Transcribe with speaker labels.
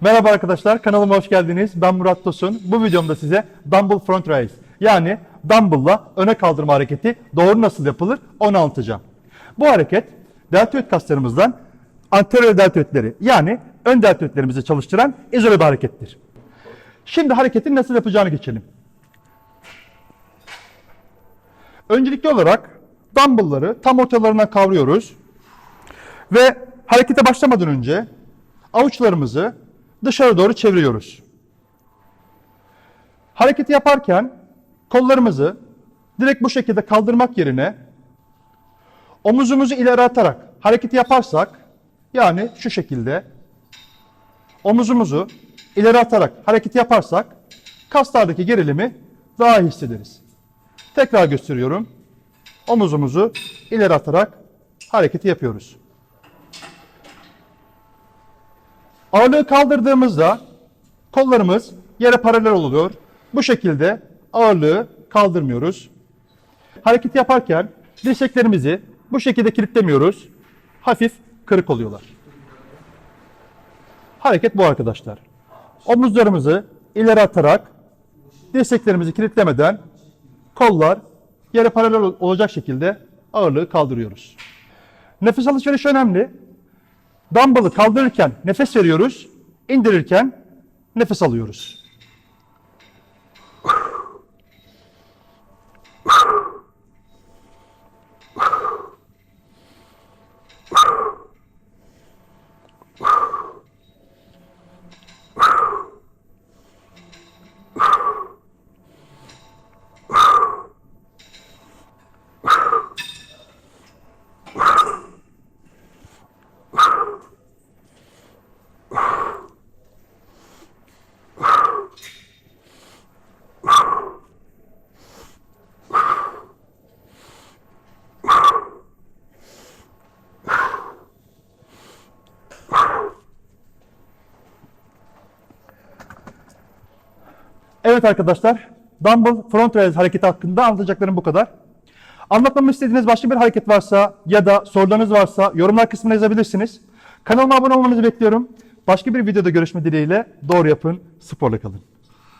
Speaker 1: Merhaba arkadaşlar, kanalıma hoş geldiniz. Ben Murat Tosun. Bu videomda size Dumbbell Front Raise yani dumbbell'la öne kaldırma hareketi doğru nasıl yapılır onu anlatacağım. Bu hareket deltoid kaslarımızdan anterior deltoidleri yani ön deltoidlerimizi çalıştıran izole bir harekettir. Şimdi hareketin nasıl yapacağını geçelim. Öncelikli olarak dumbbell'ları tam ortalarına kavruyoruz. Ve harekete başlamadan önce avuçlarımızı dışarı doğru çeviriyoruz. Hareketi yaparken kollarımızı direkt bu şekilde kaldırmak yerine omuzumuzu ileri atarak hareketi yaparsak yani şu şekilde omuzumuzu ileri atarak hareketi yaparsak kaslardaki gerilimi daha iyi hissederiz. Tekrar gösteriyorum. Omuzumuzu ileri atarak hareketi yapıyoruz. Ağırlığı kaldırdığımızda kollarımız yere paralel oluyor. Bu şekilde ağırlığı kaldırmıyoruz. Hareket yaparken dirseklerimizi bu şekilde kilitlemiyoruz. Hafif kırık oluyorlar. Hareket bu arkadaşlar. Omuzlarımızı ileri atarak dirseklerimizi kilitlemeden kollar yere paralel ol- olacak şekilde ağırlığı kaldırıyoruz. Nefes alışverişi önemli. Dumbbell'ı kaldırırken nefes veriyoruz, indirirken nefes alıyoruz. Evet arkadaşlar, Dumbbell Front Raise hareketi hakkında anlatacaklarım bu kadar. Anlatmamı istediğiniz başka bir hareket varsa ya da sorularınız varsa yorumlar kısmına yazabilirsiniz. Kanalıma abone olmanızı bekliyorum. Başka bir videoda görüşme dileğiyle doğru yapın, sporla kalın.